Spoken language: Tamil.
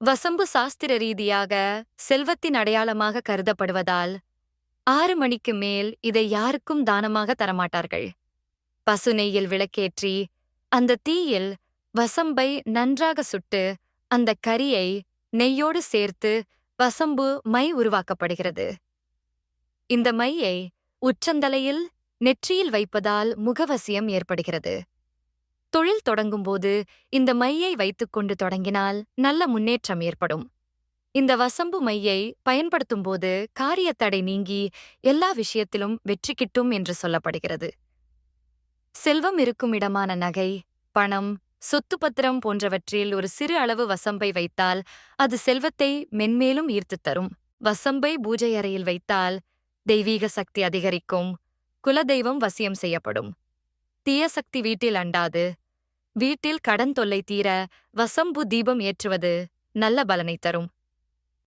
வசம்பு சாஸ்திர ரீதியாக செல்வத்தின் அடையாளமாக கருதப்படுவதால் ஆறு மணிக்கு மேல் இதை யாருக்கும் தானமாக தரமாட்டார்கள். பசுநெய்யில் விளக்கேற்றி அந்த தீயில் வசம்பை நன்றாக சுட்டு அந்த கரியை நெய்யோடு சேர்த்து வசம்பு மை உருவாக்கப்படுகிறது. இந்த மையை உச்சந்தலையில் நெற்றியில் வைப்பதால் முகவசியம் ஏற்படுகிறது. தொழில் தொடங்கும்போது இந்த மையை வைத்துக்கொண்டு தொடங்கினால் நல்ல முன்னேற்றம் ஏற்படும். இந்த வசம்பு மையை பயன்படுத்தும்போது காரியத்தடை நீங்கி எல்லா விஷயத்திலும் வெற்றி கிட்டும் என்று சொல்லப்படுகிறது. செல்வம் இருக்கும் இடமான நகை பணம் சொத்து பத்திரம் போன்றவற்றில் ஒரு சிறு அளவு வசம்பை வைத்தால் அது செல்வத்தை மென்மேலும் ஈர்த்துத் தரும். வசம்பை பூஜை அறையில் வைத்தால் தெய்வீக சக்தி அதிகரிக்கும் குலதெய்வம் வசியம் செய்யப்படும். தீய சக்தி வீட்டில் அண்டாது வீட்டில் கடன் தொல்லை தீர வசம்பு தீபம் ஏற்றுவது நல்ல பலனை தரும்.